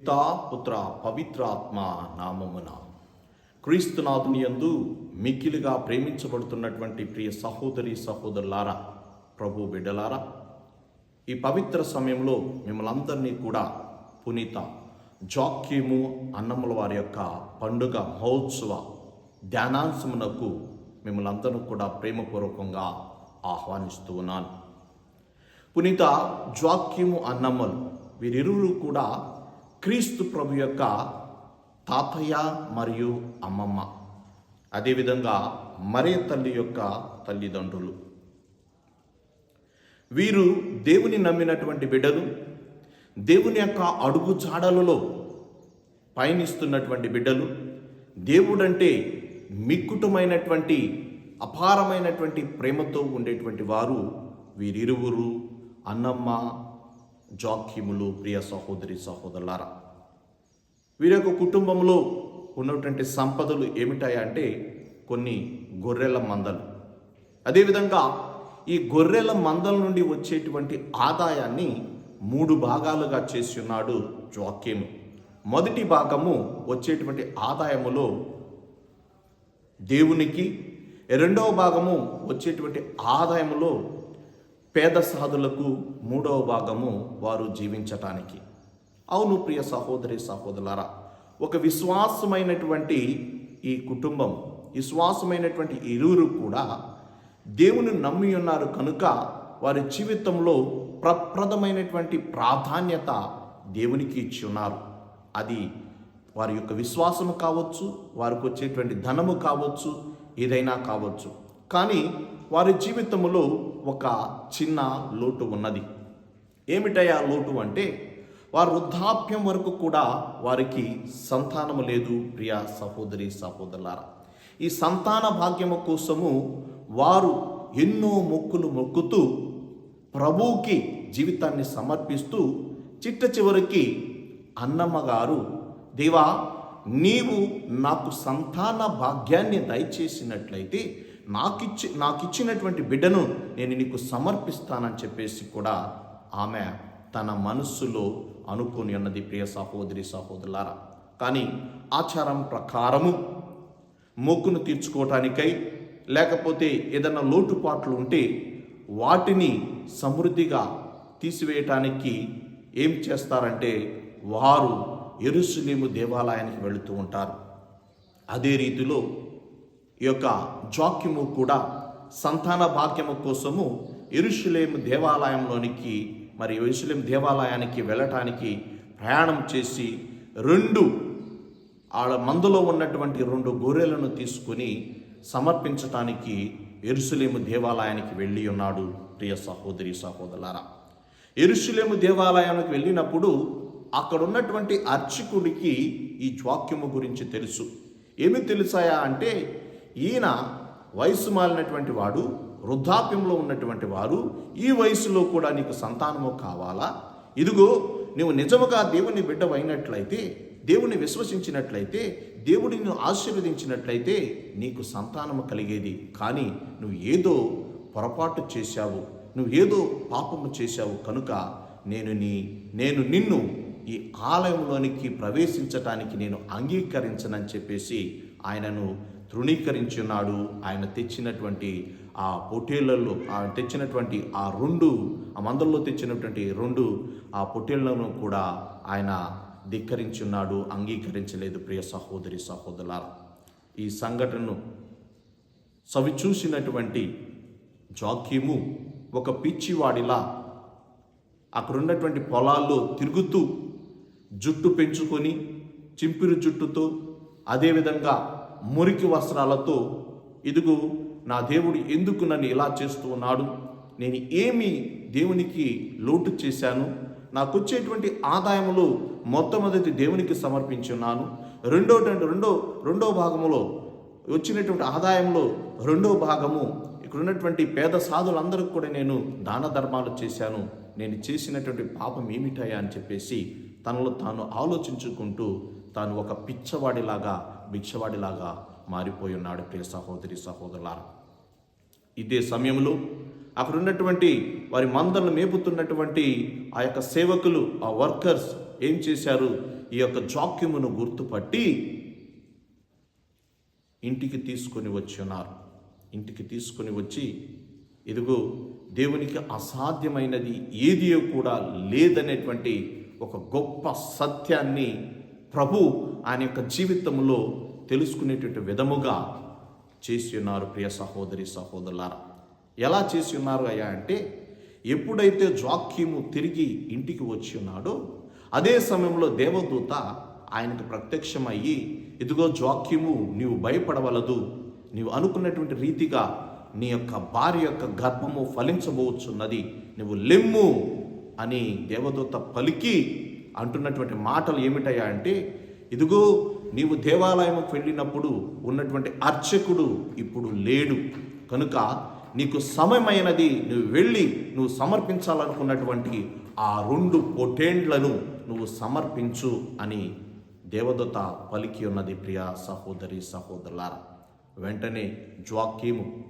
పితా పుత్ర పవిత్రాత్మ నామమున. క్రీస్తునాథుని యందు మిక్కిలిగా ప్రేమించబడుతున్నటువంటి ప్రియ సహోదరి సహోదరులారా ప్రభు బిడ్డలారా ఈ పవిత్ర సమయంలో మిమ్మల్ని అందరినీ కూడా పునీత జాక్యము అన్నముల వారి యొక్క పండుగ మహోత్సవ ధ్యానాంశమునకు మిమ్మల్ని అందరూ కూడా ప్రేమపూర్వకంగా ఆహ్వానిస్తూ ఉన్నాను. పునీత జాక్యము అన్నమ్మలు వీరిరువురు కూడా క్రీస్తు ప్రభు యొక్క తాతయ్య మరియు అమ్మమ్మ. అదేవిధంగా మరే తల్లి యొక్క తల్లిదండ్రులు. వీరు దేవుని నమ్మినటువంటి బిడ్డలు దేవుని యొక్క అడుగు జాడలలో పయనిస్తున్నటువంటి బిడ్డలు దేవుడంటే మిక్కుటమైనటువంటి అపారమైనటువంటి ప్రేమతో ఉండేటువంటి వారు వీరిరువురు అన్నమ్మ జాక్యములు ప్రియ సహోదరి సహోదరులారా. వీరి యొక్క కుటుంబంలో ఉన్నటువంటి సంపదలు ఏమిటాయా అంటే కొన్ని గొర్రెల మందలు. అదేవిధంగా ఈ గొర్రెల మందల నుండి వచ్చేటువంటి ఆదాయాన్ని మూడు భాగాలుగా చేసి ఉన్నాడు జోక్యము. మొదటి భాగము వచ్చేటువంటి ఆదాయములో దేవునికి రెండవ భాగము వచ్చేటువంటి ఆదాయములో పేద సాధులకు మూడవ భాగము వారు జీవించటానికి. అవును ప్రియ సహోదరి సహోదరులారా ఒక విశ్వాసమైనటువంటి ఈ కుటుంబం విశ్వాసమైనటువంటి ఇరువురు కూడా దేవుని నమ్మి ఉన్నారు కనుక వారి జీవితంలో ప్రప్రదమైనటువంటి ప్రాధాన్యత దేవునికి ఇచ్చి ఉన్నారు. అది వారి యొక్క విశ్వాసము కావచ్చు వారికి వచ్చేటువంటి ధనము కావచ్చు ఏదైనా కావచ్చు. కానీ వారి జీవితంలో ఒక చిన్న లోటు ఉన్నది. ఏమిటయా లోటు అంటే? వారు వృద్ధాప్యం వరకు కూడా వారికి సంతానము లేదు ప్రియ సహోదరి సహోదరులారా. ఈ సంతాన భాగ్యము కోసము వారు ఎన్నో మొక్కులు మొక్కుతూ ప్రభువుకి జీవితాన్ని సమర్పిస్తూ చిట్ట చివరికి అన్నమ్మ గారు దేవా నీవు నాకు సంతాన భాగ్యాన్ని దయచేసినట్లయితే నాకిచ్చి నాకిచ్చినటువంటి బిడ్డను నేను నీకు సమర్పిస్తానని చెప్పేసి కూడా ఆమె తన మనస్సులో అనుకొని ఉన్నది ప్రియ సహోదరి సహోదరులారా. కానీ ఆచారం ప్రకారము మొక్కును తీర్చుకోవటానికై లేకపోతే ఏదైనా లోటుపాట్లు ఉంటే వాటిని సమృద్ధిగా తీసివేయటానికి ఏం చేస్తారంటే వారు ఎరుసలేము దేవాలయానికి వెళుతూ ఉంటారు. అదే రీతిలో ఈ యొక్క జాక్యము కూడా సంతాన భాగ్యము కోసము ఎరుషులేము దేవాలయంలోనికి మరి ఎరుషులేం దేవాలయానికి వెళ్ళటానికి ప్రయాణం చేసి రెండు ఆడ మందులో ఉన్నటువంటి రెండు గొర్రెలను తీసుకుని సమర్పించటానికి ఎరుసలేము దేవాలయానికి వెళ్ళి ఉన్నాడు ప్రియ సహోదరి సహోదరులారా. ఎరుసలేము దేవాలయానికి వెళ్ళినప్పుడు అక్కడ ఉన్నటువంటి అర్చకుడికి ఈ జ్వాక్యము గురించి తెలుసు. ఏమి తెలుసాయా అంటే ఈయన వయసు మాలినటువంటి వాడు వృద్ధాప్యంలో ఉన్నటువంటి వారు ఈ వయసులో కూడా నీకు సంతానము కావాలా? ఇదిగో నువ్వు నిజముగా దేవుని బిడ్డవైనట్లయితే దేవుని విశ్వసించినట్లయితే దేవుడిని ఆశీర్వదించినట్లయితే నీకు సంతానము కలిగేది. కానీ నువ్వు ఏదో పొరపాటు చేశావు నువ్వు ఏదో పాపము చేశావు కనుక నేను నీ నేను నిన్ను ఈ ఆలయంలోనికి ప్రవేశించటానికి నేను అంగీకరించనని చెప్పేసి ఆయనను తృణీకరించున్నాడు. ఆయన తెచ్చినటువంటి ఆ పొట్టేళ్ళలో తెచ్చినటువంటి ఆ రెండు ఆ మందల్లో తెచ్చినటువంటి రెండు ఆ పొట్టేళ్ళను కూడా ఆయన ధిక్కరించున్నాడు అంగీకరించలేదు. ప్రియ సహోదరి సహోదరుల ఈ సంఘటనను సవిచూసినటువంటి జాక్యము ఒక పిచ్చివాడిలా అక్కడ ఉన్నటువంటి పొలాల్లో తిరుగుతూ జుట్టు పెంచుకొని చింపిరి జుట్టుతో అదేవిధంగా మురికి వస్త్రాలతో ఇదిగో నా దేవుడు ఎందుకు నన్ను ఇలా చేస్తూ ఉన్నాడు? నేను ఏమి దేవునికి లోటు చేశాను? నాకు వచ్చేటువంటి ఆదాయములు మొట్టమొదటి దేవునికి సమర్పించున్నాను. రెండో రెండో రెండో భాగములో వచ్చినటువంటి ఆదాయంలో రెండో భాగము ఇక్కడ ఉన్నటువంటి పేద సాధులందరికీ కూడా నేను దాన ధర్మాలు చేశాను. నేను చేసినటువంటి పాపం ఏమిటాయా అని చెప్పేసి తనలో తాను ఆలోచించుకుంటూ తాను ఒక పిచ్చవాడిలాగా భిక్షవాడిలాగా మారిపోయి ఉన్నాడు ప్రియ సహోదరి సహోదరులారా. ఇదే సమయంలో అక్కడ ఉన్నటువంటి వారి మందలను మేపుతున్నటువంటి ఆ యొక్క సేవకులు ఆ వర్కర్స్ ఏం చేశారు? ఈ యొక్క జాక్యమును గుర్తుపట్టి ఇంటికి తీసుకొని వచ్చి ఉన్నారు ఇంటికి తీసుకొని వచ్చి ఇదిగో దేవునికి అసాధ్యమైనది ఏది కూడా లేదనేటువంటి ఒక గొప్ప సత్యాన్ని ప్రభు ఆయన యొక్క జీవితంలో తెలుసుకునేటువంటి విధముగా చేసి ఉన్నారు ప్రియ సహోదరి సహోదరులారా. ఎలా చేసి ఉన్నారు అయ్యా అంటే ఎప్పుడైతే జాక్యము తిరిగి ఇంటికి వచ్చి ఉన్నాడో అదే సమయంలో దేవదూత ఆయనకు ప్రత్యక్షమయ్యి ఇదిగో జాక్యము నీవు భయపడవలదు. నీవు అనుకున్నటువంటి రీతిగా నీ యొక్క భార్య యొక్క గర్భము ఫలించబోచున్నది. నువ్వు లెమ్ము అని దేవదూత పలికి అంటున్నటువంటి మాటలు ఏమిటయ్యా అంటే ఇదిగో నీవు దేవాలయంకు వెళ్ళినప్పుడు ఉన్నటువంటి అర్చకుడు ఇప్పుడు లేడు. కనుక నీకు సమయమైనది నువ్వు వెళ్ళి నువ్వు సమర్పించాలనుకున్నటువంటి ఆ రెండు పొటేండ్లను నువ్వు సమర్పించు అని దేవదత పలికి ఉన్నది ప్రియ సహోదరి సహోదరులార. వెంటనే జ్వాక్యము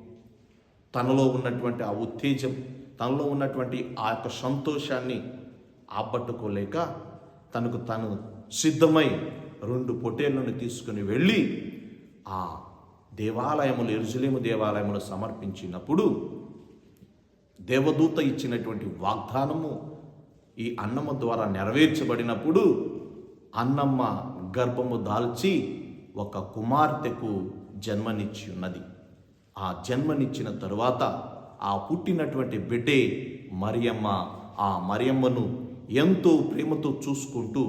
తనలో ఉన్నటువంటి ఆ ఉత్తేజం తనలో ఉన్నటువంటి ఆ యొక్క సంతోషాన్ని ఆపట్టుకోలేక తనకు తను సిద్ధమై రెండు పొటేళ్ళను తీసుకుని వెళ్ళి ఆ దేవాలయములు ఎరుజలేము దేవాలయములు సమర్పించినప్పుడు దేవదూత ఇచ్చినటువంటి వాగ్దానము ఈ అన్నమ్మ ద్వారా నెరవేర్చబడినప్పుడు అన్నమ్మ గర్భము దాల్చి ఒక కుమార్తెకు జన్మనిచ్చి ఉన్నది. ఆ జన్మనిచ్చిన తరువాత ఆ పుట్టినటువంటి బిడ్డే మరియమ్మ ఆ మరియమ్మను ఎంతో ప్రేమతో చూసుకుంటూ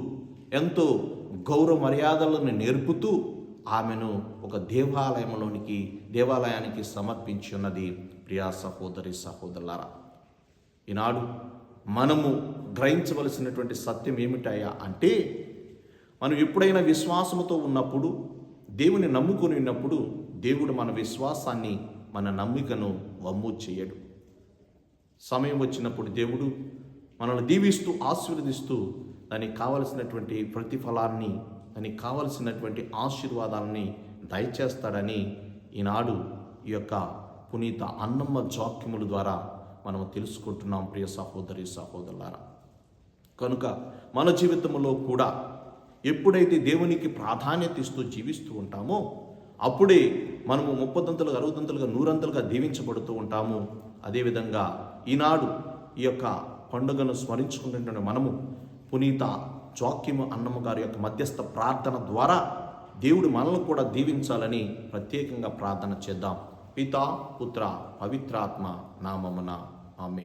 ఎంతో గౌరవ మర్యాదలను నేర్పుతూ ఆమెను ఒక దేవాలయంలోనికి దేవాలయానికి సమర్పించి ఉన్నది. ప్రియా సహోదరి సహోదరులారా ఈనాడు మనము గ్రహించవలసినటువంటి సత్యం ఏమిటాయా అంటే మనం ఎప్పుడైనా విశ్వాసముతో ఉన్నప్పుడు దేవుని నమ్ముకొని ఉన్నప్పుడు దేవుడు మన విశ్వాసాన్ని మన నమ్మికను వమ్ము చేయడు. సమయం వచ్చినప్పుడు దేవుడు మనల్ని దీవిస్తూ ఆశీర్వదిస్తూ దానికి కావలసినటువంటి ప్రతిఫలాన్ని దానికి కావలసినటువంటి ఆశీర్వాదాలని దయచేస్తాడని ఈనాడు ఈ యొక్క పునీత అన్నమ్మ జాక్యముల ద్వారా మనం తెలుసుకుంటున్నాం ప్రియ సహోదరి సహోదరులారా. కనుక మన జీవితంలో కూడా ఎప్పుడైతే దేవునికి ప్రాధాన్యత ఇస్తూ జీవిస్తూ ఉంటామో అప్పుడే మనము ముప్పదంతలుగా అరవదంతలుగా నూరంతలుగా దీవించబడుతూ ఉంటాము. అదేవిధంగా ఈనాడు ఈ యొక్క పండుగను స్మరించుకుంటున్న మనము పునీత జోక్యము అన్నమ్మ గారి యొక్క మధ్యస్థ ప్రార్థన ద్వారా దేవుడు మనల్ని కూడా దీవించాలని ప్రత్యేకంగా ప్రార్థన చేద్దాం. పిత పుత్ర పవిత్రాత్మ నామమున. ఆమె